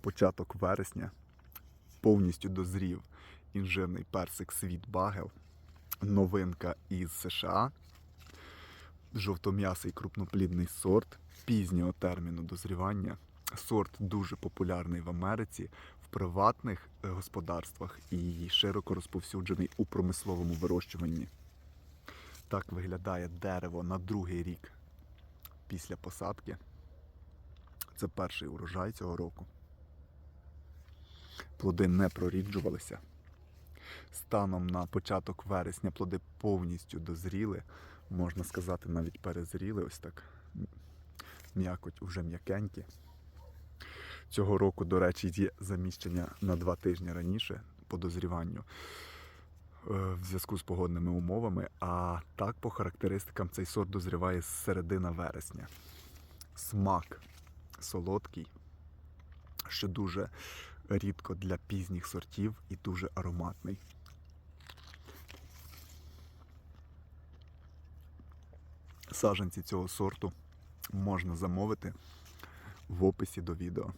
початок вересня повністю дозрів інжирний персик Світ Багел, новинка із США, жовтом'ясий крупноплідний сорт пізнього терміну дозрівання. Сорт дуже популярний в Америці в приватних е, господарствах і широко розповсюджений у промисловому вирощуванні. Так виглядає дерево на другий рік після посадки. Це перший урожай цього року. Плоди не проріджувалися. Станом на початок вересня плоди повністю дозріли, можна сказати, навіть перезріли. Ось так. М'якоть уже м'якенькі. Цього року, до речі, є заміщення на два тижні раніше по дозріванню е, в зв'язку з погодними умовами. А так, по характеристикам, цей сорт дозріває з середина вересня. Смак солодкий, що дуже рідко для пізніх сортів і дуже ароматний. Саджанці цього сорту можна замовити в описі до відео.